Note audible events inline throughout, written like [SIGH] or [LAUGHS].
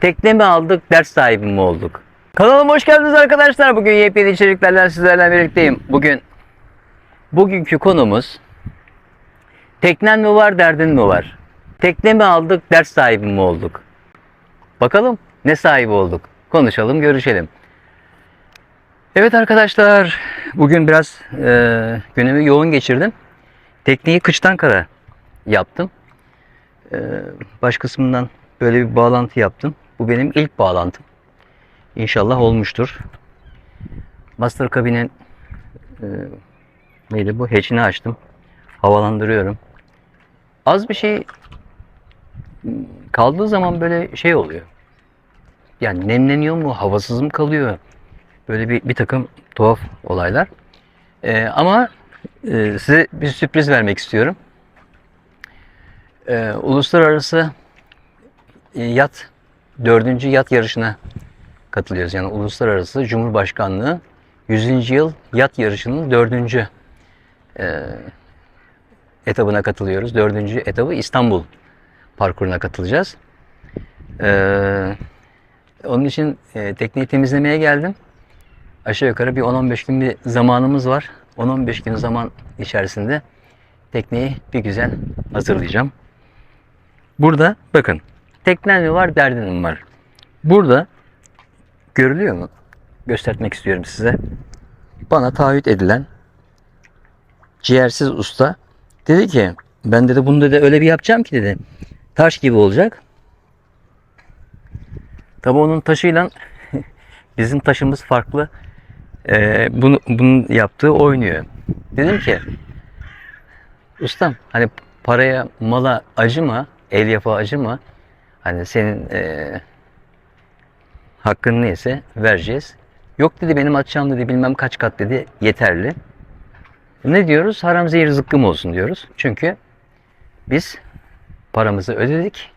Tekne mi aldık, ders sahibi mi olduk? Kanalıma hoş geldiniz arkadaşlar. Bugün yepyeni içeriklerle sizlerle birlikteyim. Bugün bugünkü konumuz teknen mi var, derdin mi var? Tekne mi aldık, ders sahibi mi olduk? Bakalım ne sahibi olduk? Konuşalım, görüşelim. Evet arkadaşlar, bugün biraz e, günümü yoğun geçirdim. Tekneyi kıçtan kara yaptım. E, baş kısmından böyle bir bağlantı yaptım. Bu benim ilk bağlantım. İnşallah olmuştur. Master kabinin e, neydi bu? Hatch'ini açtım. Havalandırıyorum. Az bir şey kaldığı zaman böyle şey oluyor. Yani nemleniyor mu? Havasız mı kalıyor? Böyle bir, bir takım tuhaf olaylar. E, ama e, size bir sürpriz vermek istiyorum. E, uluslararası e, yat dördüncü yat yarışına katılıyoruz. Yani Uluslararası Cumhurbaşkanlığı 100. yıl yat yarışının dördüncü e, etabına katılıyoruz. Dördüncü etabı İstanbul parkuruna katılacağız. E, onun için e, tekneyi temizlemeye geldim. Aşağı yukarı bir 10-15 gün bir zamanımız var. 10-15 gün zaman içerisinde tekneyi bir güzel hazırlayacağım. Burada bakın teknen mi var derdin mi var? Burada görülüyor mu? Göstermek istiyorum size. Bana taahhüt edilen ciğersiz usta dedi ki ben dedi bunu dedi öyle bir yapacağım ki dedi taş gibi olacak. Tabi onun taşıyla [LAUGHS] bizim taşımız farklı. Ee, bunu, bunun yaptığı oynuyor. Dedim ki ustam hani paraya mala acıma el yapı acıma hani senin eee hakkın neyse vereceğiz. Yok dedi benim atacağım dedi bilmem kaç kat dedi yeterli. Ne diyoruz? Haram zehir zıkkım olsun diyoruz. Çünkü biz paramızı ödedik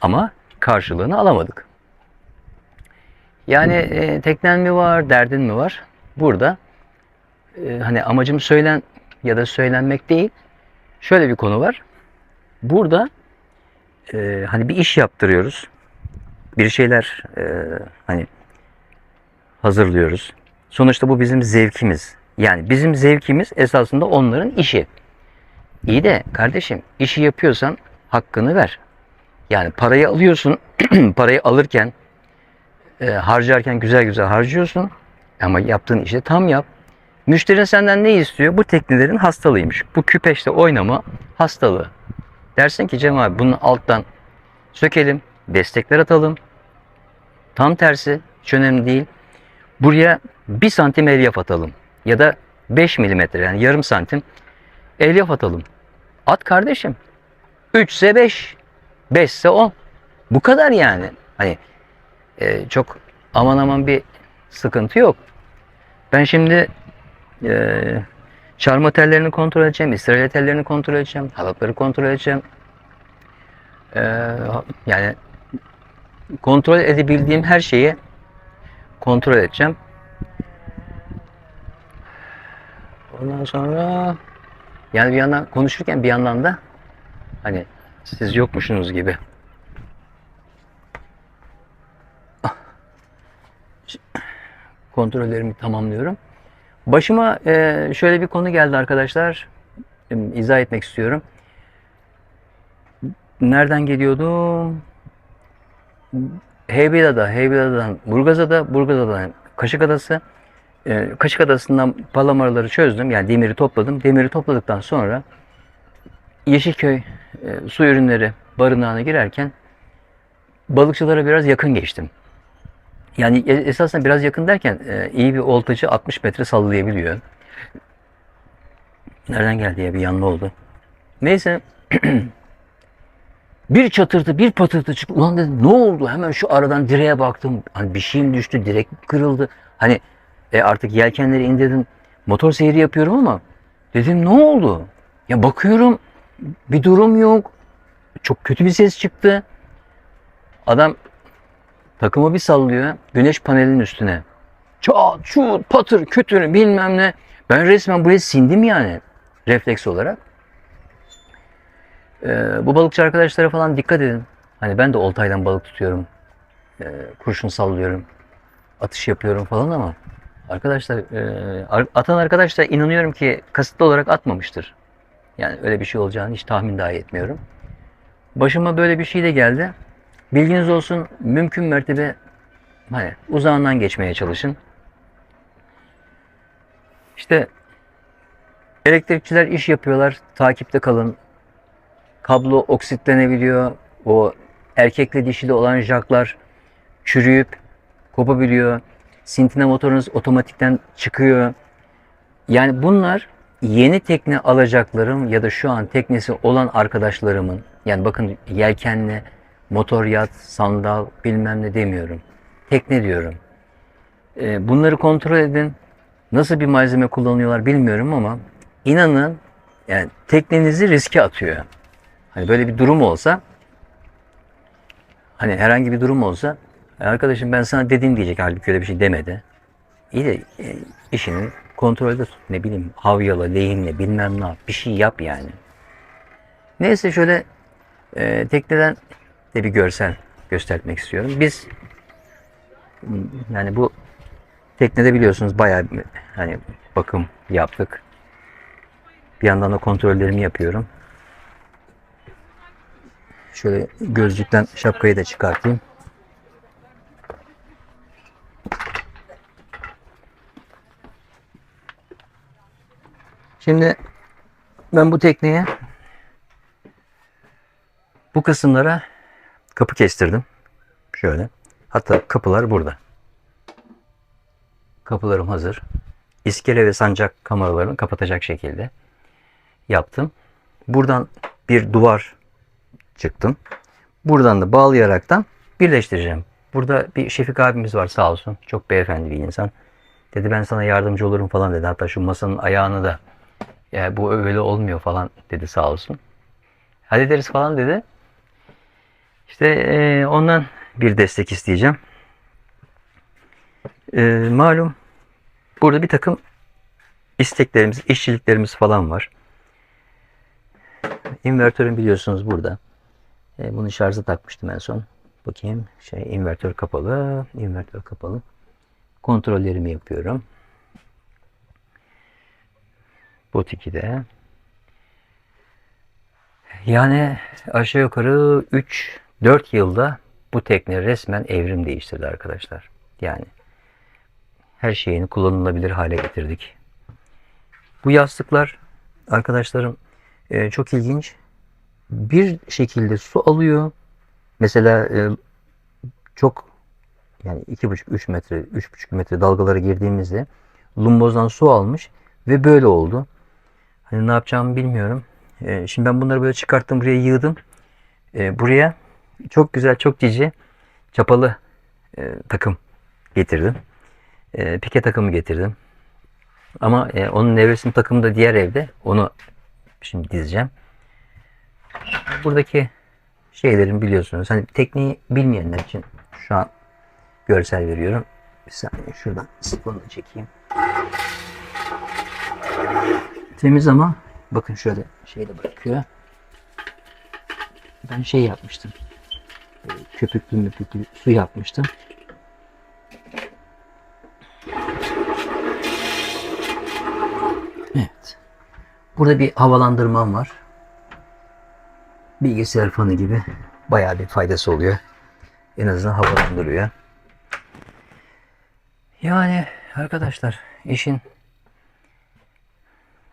ama karşılığını alamadık. Yani e, teknen mi var, derdin mi var? Burada e, hani amacım söylen ya da söylenmek değil. Şöyle bir konu var. Burada e, hani bir iş yaptırıyoruz. Bir şeyler e, hani hazırlıyoruz. Sonuçta bu bizim zevkimiz. Yani bizim zevkimiz esasında onların işi. İyi de kardeşim işi yapıyorsan hakkını ver. Yani parayı alıyorsun. [CLEARS THROAT] parayı alırken e, harcarken güzel güzel harcıyorsun. Ama yaptığın işi tam yap. Müşterin senden ne istiyor? Bu teknelerin hastalığıymış. Bu küpeşte oynama hastalığı. Dersin ki Cem abi bunu alttan sökelim, destekler atalım. Tam tersi, hiç önemli değil. Buraya bir santim elyaf atalım. Ya da 5 milimetre yani yarım santim elyaf atalım. At kardeşim. 3 ise 5, 5 ise 10. Bu kadar yani. Hani e, çok aman aman bir sıkıntı yok. Ben şimdi e, çarmıha tellerini kontrol edeceğim, İsrail tellerini kontrol edeceğim, halatları kontrol edeceğim. E, yani kontrol edebildiğim her şeyi kontrol edeceğim. Ondan sonra yani bir yandan konuşurken bir yandan da hani siz yokmuşsunuz gibi. Kontrollerimi tamamlıyorum. Başıma e, şöyle bir konu geldi arkadaşlar. E, izah etmek istiyorum. Nereden geliyordum? Heybeliada, Heybeliada'dan Burgazada, Burgazada'dan Kaşık Adası. Ee, Kaşık Adası'ndan palamaraları çözdüm. Yani demiri topladım. Demiri topladıktan sonra Yeşilköy e, su ürünleri barınağına girerken balıkçılara biraz yakın geçtim. Yani e- esasında biraz yakın derken e, iyi bir oltacı 60 metre sallayabiliyor. Nereden geldi ya bir yanma oldu. Neyse [CLEARS THROAT] Bir çatırtı, bir patırtı çıktı. Ulan dedim ne oldu? Hemen şu aradan direğe baktım. Hani bir şeyim düştü, direk kırıldı. Hani e, artık yelkenleri indirdim. Motor seyri yapıyorum ama dedim ne oldu? Ya bakıyorum bir durum yok. Çok kötü bir ses çıktı. Adam takımı bir sallıyor. Güneş panelinin üstüne. Çat, çut, patır, kütür bilmem ne. Ben resmen buraya sindim yani. Refleks olarak. Ee, bu balıkçı arkadaşlara falan dikkat edin. Hani ben de oltayla balık tutuyorum. e, kurşun sallıyorum, atış yapıyorum falan ama arkadaşlar e, atan arkadaş da inanıyorum ki kasıtlı olarak atmamıştır. Yani öyle bir şey olacağını hiç tahmin dahi etmiyorum. Başıma böyle bir şey de geldi. Bilginiz olsun mümkün mertebe hani uzağından geçmeye çalışın. İşte elektrikçiler iş yapıyorlar. Takipte kalın. Kablo oksitlenebiliyor. O erkekle dişili olan jaklar çürüyüp kopabiliyor. Sintine motorunuz otomatikten çıkıyor. Yani bunlar yeni tekne alacaklarım ya da şu an teknesi olan arkadaşlarımın yani bakın yelkenli, motor yat, sandal bilmem ne demiyorum. Tekne diyorum. Ee, bunları kontrol edin. Nasıl bir malzeme kullanıyorlar bilmiyorum ama inanın yani teknenizi riske atıyor. Hani böyle bir durum olsa hani herhangi bir durum olsa arkadaşım ben sana dedim diyecek halbuki öyle bir şey demedi. İyi de e, işini kontrolde tut. Ne bileyim havyala, lehimle bilmem ne yap. Bir şey yap yani. Neyse şöyle e, tekneden de bir görsel göstermek istiyorum. Biz yani bu teknede biliyorsunuz bayağı bir, hani bakım yaptık. Bir yandan da kontrollerimi yapıyorum. Şöyle gözlükten şapkayı da çıkartayım. Şimdi ben bu tekneye bu kısımlara kapı kestirdim. Şöyle. Hatta kapılar burada. Kapılarım hazır. İskele ve sancak kameralarını kapatacak şekilde yaptım. Buradan bir duvar çıktım. Buradan da bağlayaraktan birleştireceğim. Burada bir Şefik abimiz var sağ olsun. Çok beyefendi bir insan. Dedi ben sana yardımcı olurum falan dedi. Hatta şu masanın ayağını da ya bu öyle olmuyor falan dedi sağ olsun. Hallederiz falan dedi. İşte e, ondan bir destek isteyeceğim. E, malum burada bir takım isteklerimiz, işçiliklerimiz falan var. İnvertörüm biliyorsunuz burada. E, bunu şarja takmıştım en son. Bakayım şey invertör kapalı, invertör kapalı. Kontrollerimi yapıyorum. Bot 2'de. Yani aşağı yukarı 3-4 yılda bu tekne resmen evrim değiştirdi arkadaşlar. Yani her şeyini kullanılabilir hale getirdik. Bu yastıklar arkadaşlarım e, çok ilginç. Bir şekilde su alıyor. Mesela e, çok yani 2,5-3 metre, 3,5 metre dalgalara girdiğimizde lumbozdan su almış ve böyle oldu. Hani ne yapacağımı bilmiyorum. E, şimdi ben bunları böyle çıkarttım buraya yığdım. E, buraya çok güzel çok cici çapalı e, takım getirdim. E, pike takımı getirdim. Ama e, onun nevresim takımı da diğer evde. Onu şimdi dizeceğim. Buradaki şeylerin biliyorsunuz. Hani tekniği bilmeyenler için şu an görsel veriyorum. Bir saniye şuradan sıfırını çekeyim. Temiz ama bakın şöyle şey de bırakıyor. Ben şey yapmıştım. Köpüklü müpüklü su yapmıştım. Evet. Burada bir havalandırmam var. Bilgisayar fanı gibi bayağı bir faydası oluyor. En azından havalandırıyor. Yani arkadaşlar işin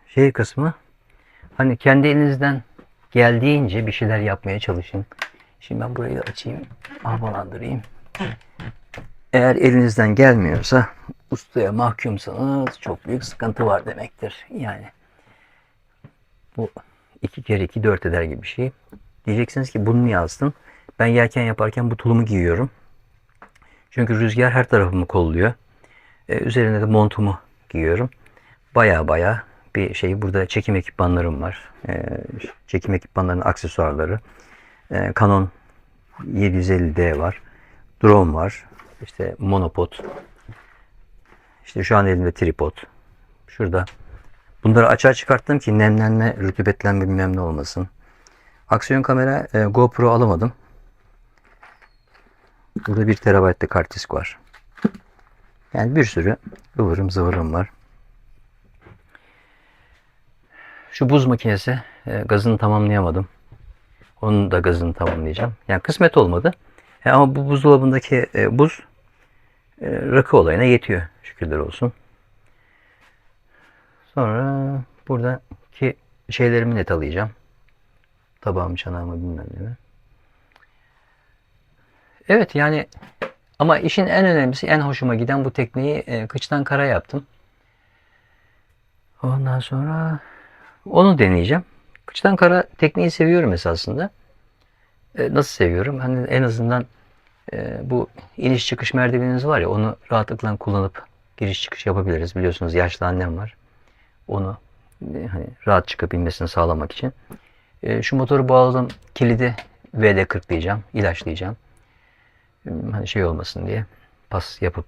şey kısmı hani kendi elinizden geldiğince bir şeyler yapmaya çalışın. Şimdi ben burayı da açayım, havalandırayım. Eğer elinizden gelmiyorsa ustaya mahkumsanız çok büyük sıkıntı var demektir. Yani bu iki kere iki dört eder gibi bir şey. Diyeceksiniz ki bunu niye astın? Ben yelken yaparken bu tulumu giyiyorum. Çünkü rüzgar her tarafımı kolluyor. Ee, üzerine de montumu giyiyorum. Baya baya bir şey. Burada çekim ekipmanlarım var. Ee, çekim ekipmanlarının aksesuarları. Ee, Canon 750D var. Drone var. İşte monopod. İşte şu an elimde tripod. Şurada. Bunları açığa çıkarttım ki nemlenme, rütubetlenme bilmem ne olmasın. Aksiyon kamera e, GoPro alamadım. Burada 1 terabaytlık kart disk var. Yani bir sürü ıvırım zıvırım var. Şu buz makinesi e, gazını tamamlayamadım. Onun da gazını tamamlayacağım. Yani kısmet olmadı. E, ama bu buzdolabındaki e, buz e, rakı olayına yetiyor. Şükürler olsun. Sonra buradaki şeylerimi net alacağım. Tabağımı, çanağımı bilmem ne. Evet yani ama işin en önemlisi, en hoşuma giden bu tekneyi e, kıçtan kara yaptım. Ondan sonra onu deneyeceğim. Kıçtan kara tekneyi seviyorum esasında. E, nasıl seviyorum? Hani en azından e, bu iniş çıkış merdiveniniz var ya onu rahatlıkla kullanıp giriş çıkış yapabiliriz. Biliyorsunuz yaşlı annem var. Onu e, hani rahat çıkıp inmesini sağlamak için. E, şu motoru bağladım. Kilidi VD 40 diyeceğim. ilaçlayacağım. E, Hani şey olmasın diye. Pas yapıp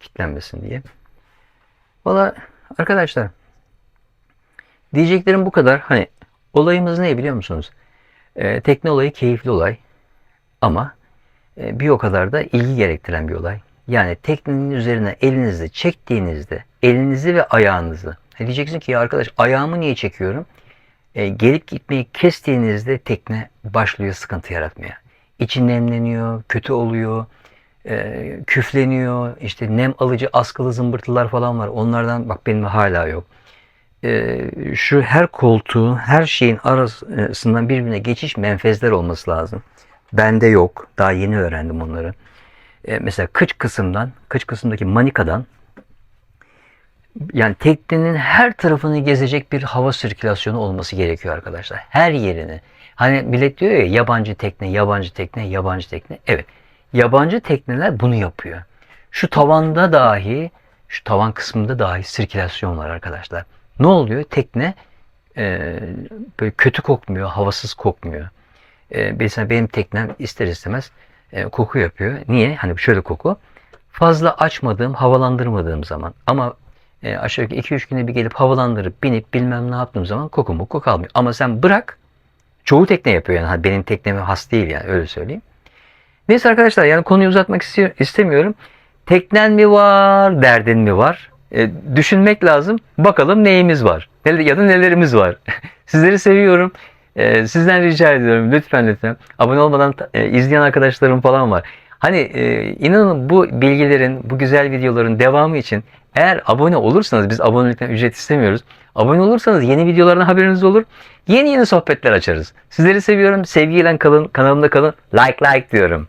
kilitlenmesin diye. Valla arkadaşlar diyeceklerim bu kadar. Hani olayımız ne biliyor musunuz? E, tekne olayı keyifli olay. Ama e, bir o kadar da ilgi gerektiren bir olay. Yani teknenin üzerine elinizi çektiğinizde elinizi ve ayağınızı hani diyeceksin ki ya arkadaş ayağımı niye çekiyorum? E, gelip gitmeyi kestiğinizde tekne başlıyor sıkıntı yaratmaya. İçi nemleniyor, kötü oluyor, e, küfleniyor, işte nem alıcı askılı zımbırtılar falan var. Onlardan bak benim hala yok. E, şu her koltuğun, her şeyin arasından birbirine geçiş menfezler olması lazım. Bende yok. Daha yeni öğrendim onları. E, mesela kıç kısımdan, kıç kısımdaki manikadan yani teknenin her tarafını gezecek bir hava sirkülasyonu olması gerekiyor arkadaşlar. Her yerini. Hani millet diyor ya yabancı tekne, yabancı tekne, yabancı tekne. Evet. Yabancı tekneler bunu yapıyor. Şu tavanda dahi, şu tavan kısmında dahi sirkülasyon var arkadaşlar. Ne oluyor? Tekne e, böyle kötü kokmuyor, havasız kokmuyor. E, mesela benim teknem ister istemez e, koku yapıyor. Niye? Hani şöyle koku. Fazla açmadığım, havalandırmadığım zaman ama e, aşağı yukarı 2-3 güne bir gelip havalandırıp binip bilmem ne yaptığım zaman koku mu kalmıyor. Ama sen bırak çoğu tekne yapıyor yani. Hani benim tekneme has değil yani öyle söyleyeyim. Neyse arkadaşlar yani konuyu uzatmak istemiyorum. Teknen mi var, derdin mi var? E, düşünmek lazım. Bakalım neyimiz var. Ya da nelerimiz var. [LAUGHS] Sizleri seviyorum. E, sizden rica ediyorum lütfen lütfen. Abone olmadan e, izleyen arkadaşlarım falan var. Hani inanın bu bilgilerin, bu güzel videoların devamı için eğer abone olursanız, biz abonelikten ücret istemiyoruz. Abone olursanız yeni videolardan haberiniz olur. Yeni yeni sohbetler açarız. Sizleri seviyorum. Sevgiyle kalın. Kanalımda kalın. Like like diyorum.